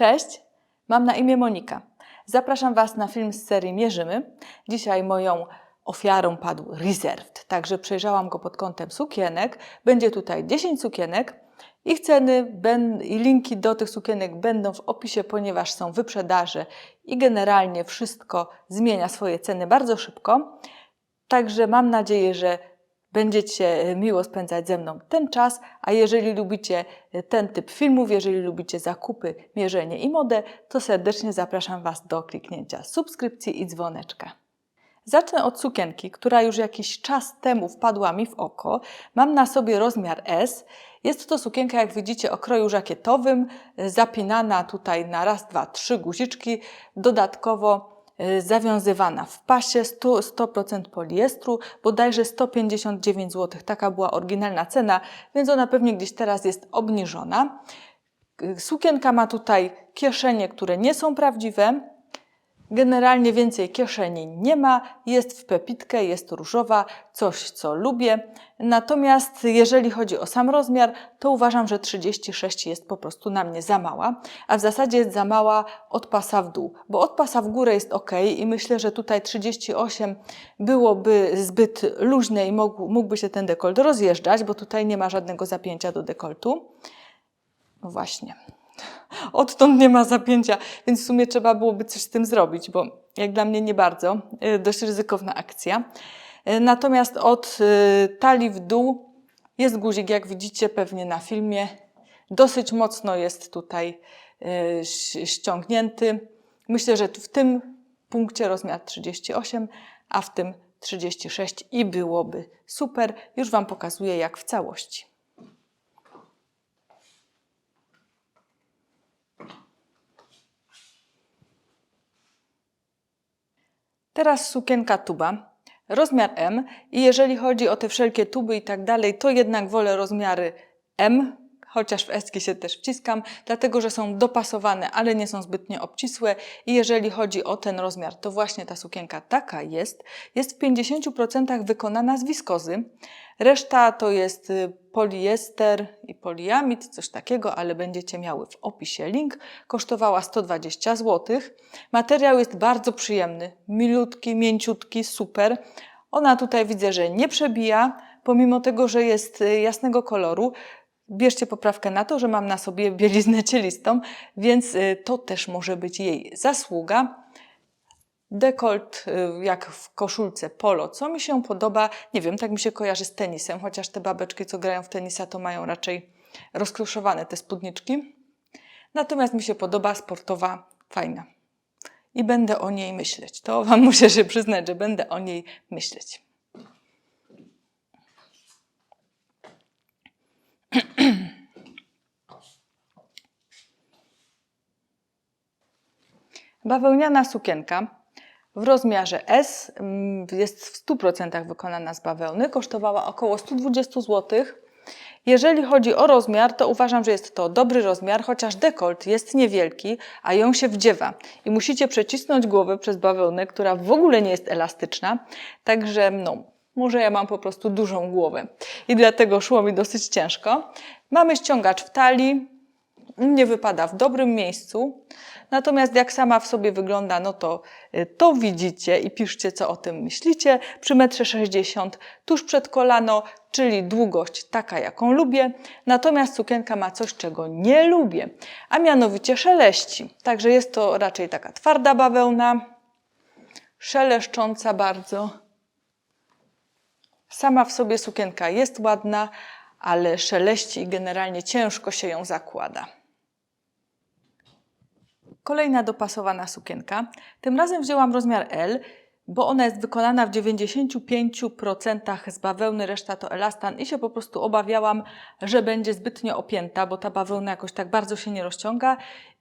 Cześć, mam na imię Monika. Zapraszam Was na film z serii Mierzymy. Dzisiaj moją ofiarą padł Reserved, także przejrzałam go pod kątem sukienek. Będzie tutaj 10 sukienek. Ich ceny i linki do tych sukienek będą w opisie, ponieważ są wyprzedaże i generalnie wszystko zmienia swoje ceny bardzo szybko. Także mam nadzieję, że będziecie miło spędzać ze mną ten czas, a jeżeli lubicie ten typ filmów, jeżeli lubicie zakupy, mierzenie i modę, to serdecznie zapraszam Was do kliknięcia subskrypcji i dzwoneczka. Zacznę od sukienki, która już jakiś czas temu wpadła mi w oko. Mam na sobie rozmiar S. Jest to sukienka, jak widzicie, o kroju żakietowym, zapinana tutaj na raz, dwa, trzy guziczki, dodatkowo zawiązywana w pasie 100%, 100% poliestru, bodajże 159 zł. Taka była oryginalna cena, więc ona pewnie gdzieś teraz jest obniżona. Y, Sukienka ma tutaj kieszenie, które nie są prawdziwe. Generalnie więcej kieszeni nie ma, jest w pepitkę, jest różowa, coś co lubię. Natomiast jeżeli chodzi o sam rozmiar, to uważam, że 36 jest po prostu na mnie za mała, a w zasadzie jest za mała od pasa w dół, bo od pasa w górę jest ok i myślę, że tutaj 38 byłoby zbyt luźne i mógł, mógłby się ten dekolt rozjeżdżać, bo tutaj nie ma żadnego zapięcia do dekoltu. No właśnie. Odtąd nie ma zapięcia, więc w sumie trzeba byłoby coś z tym zrobić, bo jak dla mnie nie bardzo, y, dość ryzykowna akcja. Y, Natomiast od y, talii w dół jest guzik, jak widzicie pewnie na filmie. Dosyć mocno jest tutaj ściągnięty. Myślę, że w tym punkcie rozmiar 38, a w tym 36 i byłoby super. Już Wam pokazuję jak w całości. Teraz sukienka tuba, rozmiar M i jeżeli chodzi o te wszelkie tuby i tak dalej, to jednak wolę rozmiary M, chociaż w eski się też wciskam, dlatego że są dopasowane, ale nie są zbytnio obcisłe i jeżeli chodzi o ten rozmiar, to właśnie ta sukienka taka jest. Jest w 50% wykonana z wiskozy, reszta to jest y, poliester i poliamid, coś takiego, ale będziecie miały w opisie link. Kosztowała 120 zł. Materiał jest bardzo przyjemny, milutki, mięciutki, super. Ona tutaj widzę, że nie przebija, pomimo tego, że jest y, jasnego koloru. Bierzcie poprawkę na to, że mam na sobie bieliznę cielistą, więc y, to też może być jej zasługa. Dekolt y, jak w koszulce polo, co mi się podoba, nie wiem, tak mi się kojarzy z tenisem, chociaż te babeczki, co grają w tenisa, to mają raczej rozkruszowane te spódniczki. Natomiast mi się podoba sportowa, fajna. I będę o niej myśleć. To Wam muszę się przyznać, że będę o niej myśleć. Bawełniana sukienka w rozmiarze S mm, jest w 100% wykonana z bawełny, kosztowała około 120 zł. Jeżeli chodzi o rozmiar, to uważam, że jest to dobry rozmiar, chociaż dekolt jest niewielki, a ją się wdziewa. I musicie przecisnąć głowę przez bawełnę, która w ogóle nie jest elastyczna. Także no, może ja mam po prostu dużą głowę i dlatego szło mi dosyć ciężko. Mamy ściągacz w talii, nie wypada w dobrym miejscu. Natomiast jak sama w sobie wygląda, no to y, to widzicie i piszcie, co o tym myślicie. Przy 1,60 m tuż przed kolano, czyli długość taka, jaką lubię. Natomiast sukienka ma coś, czego nie lubię, a mianowicie szeleści. Także jest to raczej taka twarda bawełna, szeleszcząca bardzo. Sama w sobie sukienka jest ładna, ale szeleści i generalnie ciężko się ją zakłada. Kolejna dopasowana sukienka. Tym razem wzięłam rozmiar L, bo ona jest wykonana w 95% z bawełny, reszta to elastan i się po prostu obawiałam, że będzie zbytnio opięta, bo ta bawełna jakoś tak bardzo się nie rozciąga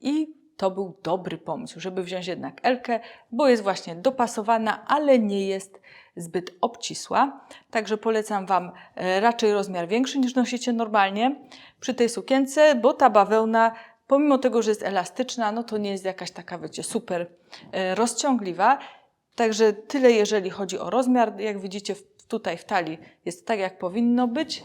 i to był dobry pomysł, żeby wziąć jednak Elkę, bo jest właśnie dopasowana, ale nie jest zbyt obcisła. Także polecam Wam e, raczej rozmiar większy niż nosicie normalnie przy tej sukience, bo ta bawełna pomimo tego, że jest elastyczna, no to nie jest jakaś taka, wiecie, super e, rozciągliwa. Także tyle, jeżeli chodzi o rozmiar. Jak widzicie, tutaj w talii jest tak, jak powinno być.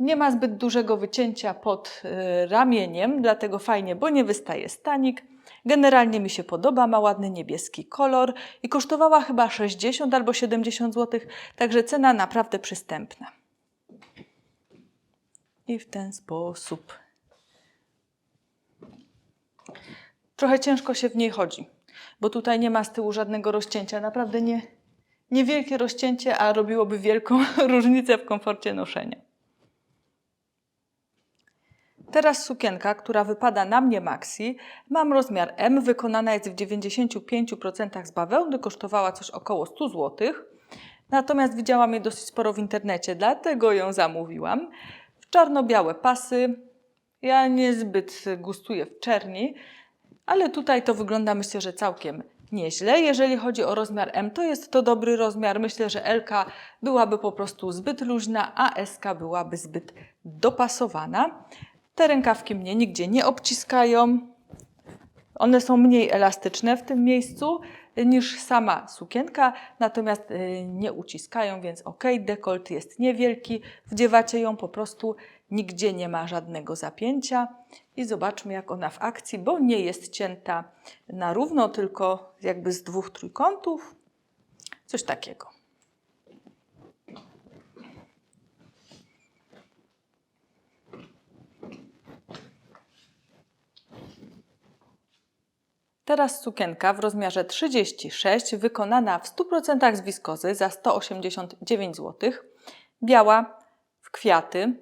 Nie ma zbyt dużego wycięcia pod y, ramieniem, dlatego fajnie, bo nie wystaje stanik. Generalnie mi się podoba, ma ładny niebieski kolor i kosztowała chyba 60 albo 70 zł, także cena naprawdę przystępna. I w ten sposób. Trochę ciężko się w niej chodzi, bo tutaj nie ma z tyłu żadnego rozcięcia. Naprawdę nie, niewielkie rozcięcie, a robiłoby wielką różnicę w komforcie noszenia. Teraz sukienka, która wypada na mnie maxi. Mam rozmiar M, wykonana jest w 95% z bawełny, kosztowała coś około 100 zł. Natomiast widziałam jej dosyć sporo w internecie, dlatego ją zamówiłam. W czarno-białe pasy. Ja niezbyt gustuję w czerni, ale tutaj to wygląda myślę, że całkiem nieźle. Jeżeli chodzi o rozmiar M, to jest to dobry rozmiar. Myślę, że L byłaby po prostu zbyt luźna, a SK byłaby zbyt dopasowana. Te rękawki mnie nigdzie nie obciskają. One są mniej elastyczne w tym miejscu niż sama sukienka, natomiast y, nie uciskają, więc ok, dekolt jest niewielki. Wdziewacie ją po prostu, nigdzie nie ma żadnego zapięcia. I zobaczmy, jak ona w akcji, bo nie jest cięta na równo, tylko jakby z dwóch trójkątów. Coś takiego. Teraz sukienka w rozmiarze 36, wykonana w 100% z wiskozy za 189 zł. Biała, w kwiaty.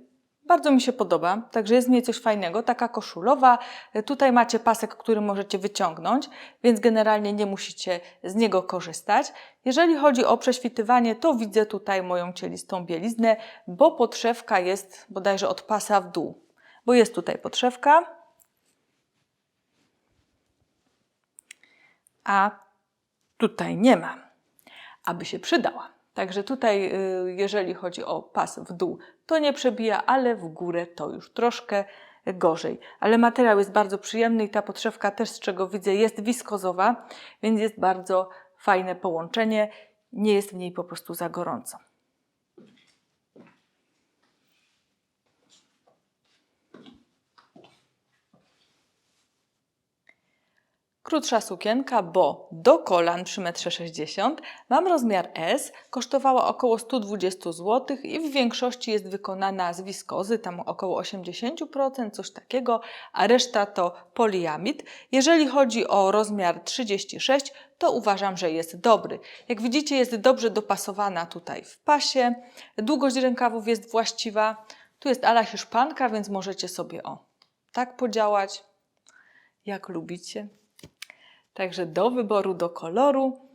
Bardzo mi się podoba, także jest w niej coś fajnego, taka koszulowa. Tutaj macie pasek, który możecie wyciągnąć, więc generalnie nie musicie z niego korzystać. Jeżeli chodzi o prześwitywanie, to widzę tutaj moją cielistą bieliznę, bo podszewka jest bodajże od pasa w dół. Bo jest tutaj podszewka, a tutaj nie ma, aby się przydała. Także tutaj, y, jeżeli chodzi o pas w dół, to nie przebija, ale w górę to już troszkę gorzej. Ale materiał jest bardzo przyjemny i ta podszewka też, z czego widzę, jest wiskozowa, więc jest bardzo fajne połączenie. Nie jest w niej po prostu za gorąco. Krótsza sukienka, bo do kolan przy 1,60 m. Mam rozmiar S, kosztowała około 120 zł i w większości jest wykonana z wiskozy, tam około 80%, coś takiego, a reszta to poliamid. Jeżeli chodzi o rozmiar 36, to uważam, że jest dobry. Jak widzicie, jest dobrze dopasowana tutaj w pasie. Długość rękawów jest właściwa. Tu jest ala hiszpanka, więc możecie sobie o tak podziałać, jak lubicie. Także do wyboru, do koloru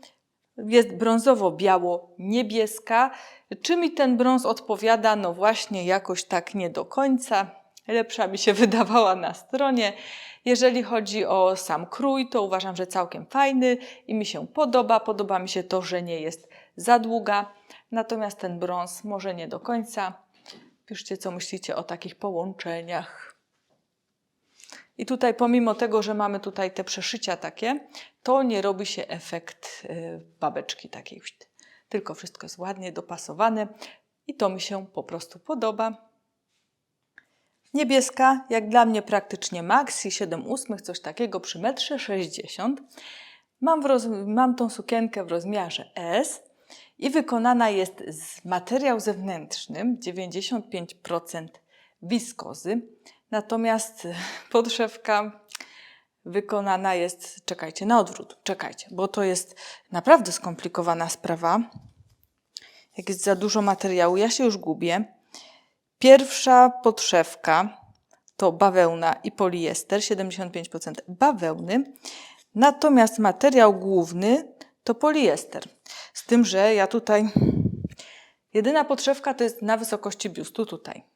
jest brązowo-biało-niebieska. Czy mi ten brąz odpowiada? No właśnie, jakoś tak nie do końca. Lepsza mi się wydawała na stronie. Jeżeli chodzi o sam krój, to uważam, że całkiem fajny i mi się podoba. Podoba mi się to, że nie jest za długa. Natomiast ten brąz może nie do końca. Piszcie, co myślicie o takich połączeniach. I tutaj pomimo tego, że mamy tutaj te przeszycia takie, to nie robi się efekt y, babeczki takiej. Tylko wszystko jest ładnie dopasowane i to mi się po prostu podoba. Niebieska, jak dla mnie praktycznie maxi 7 ósmych, coś takiego przy 1,60 m. Mam, mam tą sukienkę w rozmiarze S i wykonana jest z materiał zewnętrznym 95% wiskozy. Natomiast podszewka wykonana jest, czekajcie, na odwrót, czekajcie, bo to jest naprawdę skomplikowana sprawa. Jak jest za dużo materiału, ja się już gubię. Pierwsza podszewka to bawełna i poliester, 75% bawełny. Natomiast materiał główny to poliester. Z tym, że ja tutaj, jedyna podszewka to jest na wysokości biustu tutaj.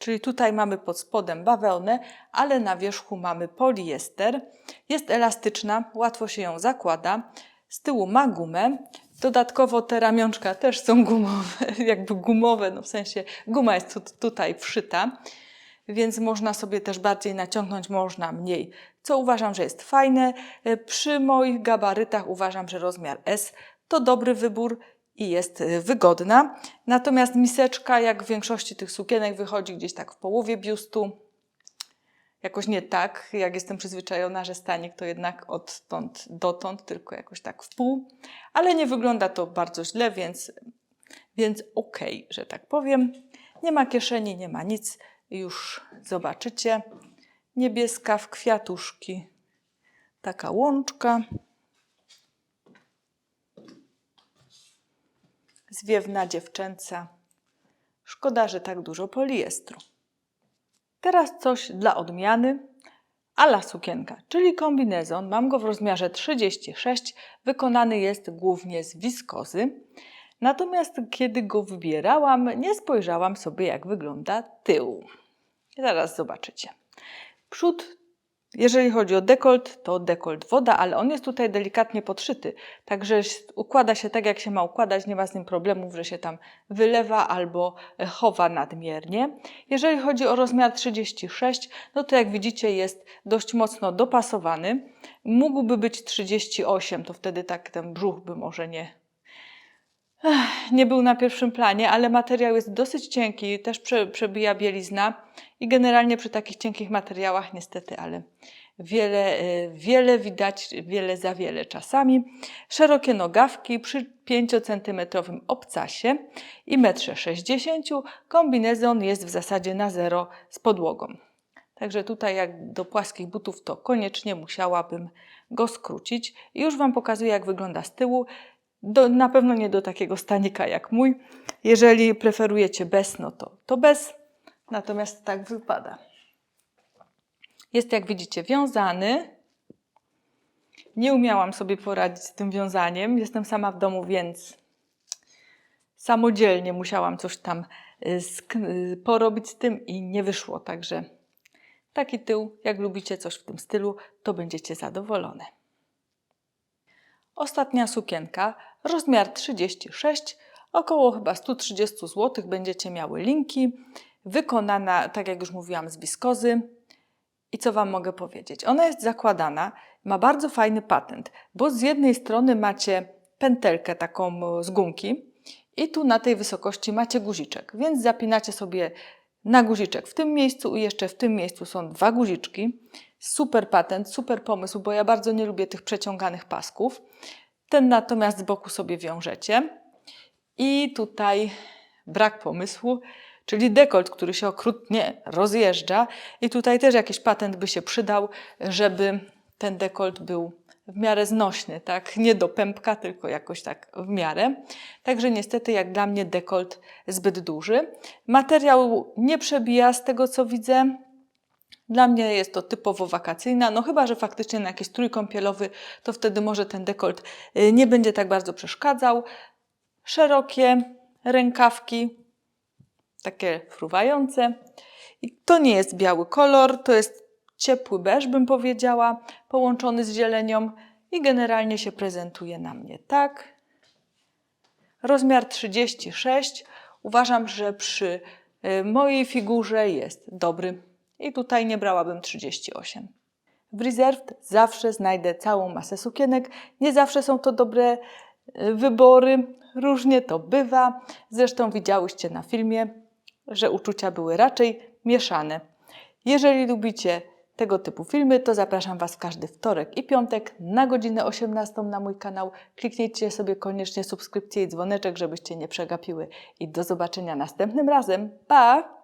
Czyli tutaj mamy pod spodem bawełnę, ale na wierzchu mamy poliester. Jest elastyczna, łatwo się ją zakłada. Z tyłu ma gumę. Dodatkowo te ramionczka też są gumowe, jakby gumowe, no w sensie guma jest tutaj wszyta, więc można sobie też bardziej naciągnąć, można mniej, co uważam, że jest fajne. Przy moich gabarytach uważam, że rozmiar S to dobry wybór i jest y, wygodna. Natomiast miseczka, jak w większości tych sukienek, wychodzi gdzieś tak w połowie biustu. Jakoś nie tak, jak jestem przyzwyczajona, że stanik to jednak odtąd dotąd, tylko jakoś tak w pół. Ale nie wygląda to bardzo źle, więc, więc okej, że tak powiem. Nie ma kieszeni, nie ma nic. Już zobaczycie. Niebieska w kwiatuszki. Taka łączka. Zwiewna dziewczęca. Szkoda, że tak dużo poliestru. Teraz coś dla odmiany. Ala sukienka, czyli kombinezon. Mam go w rozmiarze 36. Wykonany jest głównie z wiskozy. Natomiast kiedy go wybierałam, nie spojrzałam sobie, jak wygląda tył. Zaraz zobaczycie. Przód, jeżeli chodzi o dekolt, to dekolt woda, ale on jest tutaj delikatnie podszyty, także układa się tak, jak się ma układać, nie ma z nim problemów, że się tam wylewa albo chowa nadmiernie. Jeżeli chodzi o rozmiar 36, no to jak widzicie jest dość mocno dopasowany. Mógłby być 38, to wtedy tak ten brzuch by może nie nie był na pierwszym planie, ale materiał jest dosyć cienki, też prze, przebija bielizna i generalnie przy takich cienkich materiałach niestety, ale wiele, e, wiele widać, wiele za wiele czasami. Szerokie nogawki przy 5 cm obcasie i 1,60 m. Kombinezon jest w zasadzie na zero z podłogą. Także tutaj jak do płaskich butów to koniecznie musiałabym go skrócić. Już Wam pokazuję jak wygląda z tyłu. Do, na pewno nie do takiego stanika jak mój. Jeżeli preferujecie bez, no to, to bez. Natomiast tak wypada. Jest jak widzicie wiązany. Nie umiałam sobie poradzić z tym wiązaniem. Jestem sama w domu, więc samodzielnie musiałam coś tam y, y, porobić z tym i nie wyszło. Także taki tył, jak lubicie coś w tym stylu, to będziecie zadowolone. Ostatnia sukienka, rozmiar 36, około chyba 130 zł. Będziecie miały linki. Wykonana, tak jak już mówiłam, z wiskozy. I co Wam mogę powiedzieć? Ona jest zakładana, ma bardzo fajny patent, bo z jednej strony macie pętelkę taką z gumki i tu na tej wysokości macie guziczek, więc zapinacie sobie na guziczek w tym miejscu i jeszcze w tym miejscu są dwa guziczki. Super patent, super pomysł, bo ja bardzo nie lubię tych przeciąganych pasków. Ten natomiast z boku sobie wiążecie. I tutaj brak pomysłu, czyli dekolt, który się okrutnie rozjeżdża. I tutaj też jakiś patent by się przydał, żeby ten dekolt był w miarę znośny, tak? Nie do pępka, tylko jakoś tak w miarę. Także niestety, jak dla mnie, dekolt zbyt duży. Materiał nie przebija z tego, co widzę. Dla mnie jest to typowo wakacyjna, no chyba, że faktycznie na jakiś strój kąpielowy, to wtedy może ten dekolt y, nie będzie tak bardzo przeszkadzał. Szerokie rękawki, takie fruwające. I to nie jest biały kolor, to jest ciepły beż, bym powiedziała, połączony z zielenią i generalnie się prezentuje na mnie tak. Rozmiar 36. Uważam, że przy y, mojej figurze jest dobry i tutaj nie brałabym 38. W Reserved zawsze znajdę całą masę sukienek. Nie zawsze są to dobre y, wybory, różnie to bywa. Zresztą widziałyście na filmie, że uczucia były raczej mieszane. Jeżeli lubicie tego typu filmy, to zapraszam Was każdy wtorek i piątek na godzinę 18 na mój kanał. Kliknijcie sobie koniecznie subskrypcję i dzwoneczek, żebyście nie przegapiły. I do zobaczenia następnym razem. Pa!